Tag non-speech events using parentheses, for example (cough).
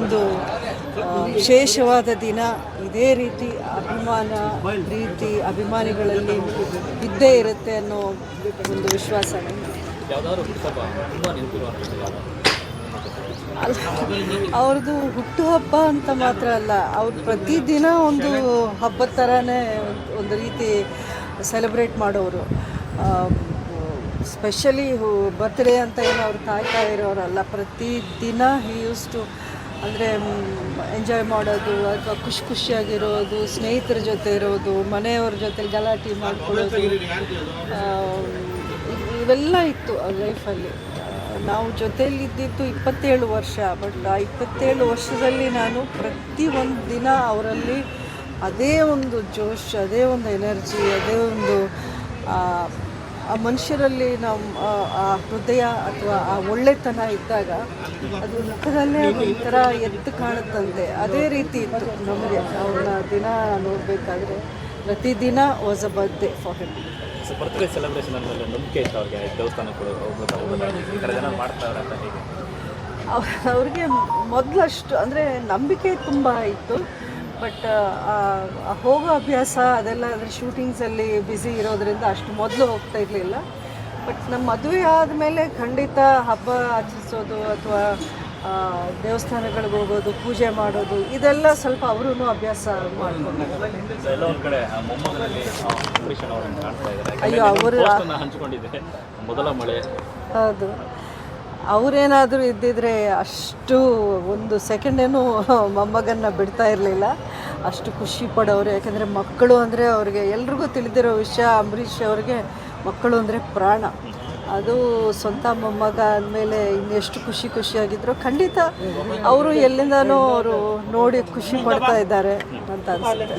ಒಂದು ವಿಶೇಷವಾದ ದಿನ. ಇದೇ ರೀತಿ ಅಭಿಮಾನ ಪ್ರೀತಿ ಅಭಿಮಾನಿಗಳಲ್ಲಿ ಇದ್ದೇ ಇರುತ್ತೆ ಅನ್ನೋ ಒಂದು ವಿಶ್ವಾಸ ಅಲ್ಲ ಅವ್ರದ್ದು ಹುಟ್ಟುಹಬ್ಬ ಅಂತ ಮಾತ್ರ ಅಲ್ಲ ಅವ್ರು ಪ್ರತಿದಿನ ಒಂದು ಹಬ್ಬದ ಥರನೇ ಒಂದು ರೀತಿ ಸೆಲೆಬ್ರೇಟ್ ಮಾಡೋರು. ಸ್ಪೆಷಲಿ ಬರ್ತ್ಡೇ ಅಂತ ಏನು ಅವ್ರು ತಾಯ್ತಾ ಇರೋರಲ್ಲ ಪ್ರತಿದಿನ ಹಿ ಯೂಸ್ ಟು ಅಂದರೆ ಎಂಜಾಯ್ ಮಾಡೋದು, ಅಥವಾ ಖುಷಿ ಖುಷಿಯಾಗಿರೋದು, ಸ್ನೇಹಿತರ ಜೊತೆ ಇರೋದು, ಮನೆಯವ್ರ ಜೊತೆ ಗಲಾಟೆ ಮಾಡ್ಕೊಳ್ಳೋದು ಇವೆಲ್ಲ ಇತ್ತು ಲೈಫಲ್ಲಿ ನಾವು ಜೊತೆಯಲ್ಲಿದ್ದಿದ್ದು ಇಪ್ಪತ್ತೇಳು ವರ್ಷ ಬಟ್ ಆ ಇಪ್ಪತ್ತೇಳು ವರ್ಷದಲ್ಲಿ ನಾನು ಪ್ರತಿ ಒಂದು ದಿನ ಅವರಲ್ಲಿ ಅದೇ ಒಂದು ಜೋಶ್, ಅದೇ ಒಂದು ಎನರ್ಜಿ ಅದೇ ಒಂದು ಆ, ಮನುಷ್ಯರಲ್ಲಿ ನಾವು ಆ- ಹೃದಯ ಅಥವಾ ಆ ಒಳ್ಳೆತನ ಇದ್ದಾಗ ಅದು ಮುಖದಲ್ಲೇ ಅದು ಒಂಥರ ಎದ್ದು ಕಾಣುತ್ತಂತೆ. ಅದೇ ರೀತಿ ಇತ್ತು ನಮಗೆ. ಅವ್ರನ್ನ ದಿನ ನೋಡಬೇಕಾದ್ರೆ ಪ್ರತಿದಿನ was a birthday for him birthday celebration ಅನ್ನೋದು ನಂಬಿಕೆ ಇತ್ತು ಅವ್ರಿಗೆ. ದೇವಸ್ಥಾನ ಜನ ಮಾಡ್ತಾವ್ರೆ ಅಂತ ಹೇಗೆ? ಅವ್- ಅವ್ರಿಗೆ ಮೊದಲಷ್ಟು ಅಂದರೆ ನಂಬಿಕೆ ತುಂಬ ಇತ್ತು. ಬಟ್ ಹೋಗೋ ಅಭ್ಯಾಸ ಅದೆಲ್ಲ ಅಂದರೆ ಶೂಟಿಂಗ್ಸಲ್ಲಿ ಬ್ಯುಸಿ ಇರೋದರಿಂದ ಅಷ್ಟು ಮೊದಲು ಹೋಗ್ತಾ ಇರಲಿಲ್ಲ. ಬಟ್ ನಮ್ಮ ಮದುವೆ ಆದಮೇಲೆ ಖಂಡಿತ ಹಬ್ಬ ಆಚರಿಸೋದು ಅಥವಾ ದೇವಸ್ಥಾನಗಳಿಗೆ ಹೋಗೋದು ಪೂಜೆ ಮಾಡೋದು ಇದೆಲ್ಲ ಸ್ವಲ್ಪ ಅವರೂ ಅಭ್ಯಾಸ ಮಾಡ್ಕೊಂಡು ಅಯ್ಯೋ, ಅವರು- ಹೌದು. ಅವರೇನಾದರೂ ಇದ್ದಿದ್ರೆ ಅಷ್ಟು ಒಂದು ಸೆಕೆಂಡೇನು (laughs) ಮೊಮ್ಮಗನ್ನ ಬಿಡ್ತಾ ಇರಲಿಲ್ಲ. ಅಷ್ಟು ಖುಷಿ ಪಡೋರು ಯಾಕೆಂದರೆ ಮಕ್ಕಳು ಅಂದರೆ ಅವ್ರಿಗೆ ಎಲ್ರಿಗೂ ತಿಳಿದಿರೋ ವಿಷಯ ಅಂಬರೀಷ್ ಅವ್ರಿಗೆ ಮಕ್ಕಳು ಅಂದರೆ ಪ್ರಾಣ. ಅದು ಸ್ವಂತ ಮೊಮ್ಮಗ ಅಂದಮೇಲೆ ಇನ್ನೆಷ್ಟು ಖುಷಿ ಖುಷಿಯಾಗಿದ್ರು ಖಂಡಿತ ಅವರು ಎಲ್ಲಿಂದನೂ ಅವರು ನೋಡಿ ಖುಷಿ ಪಡ್ತಾ ಇದ್ದಾರೆ ಅಂತ ಅನಿಸುತ್ತೆ.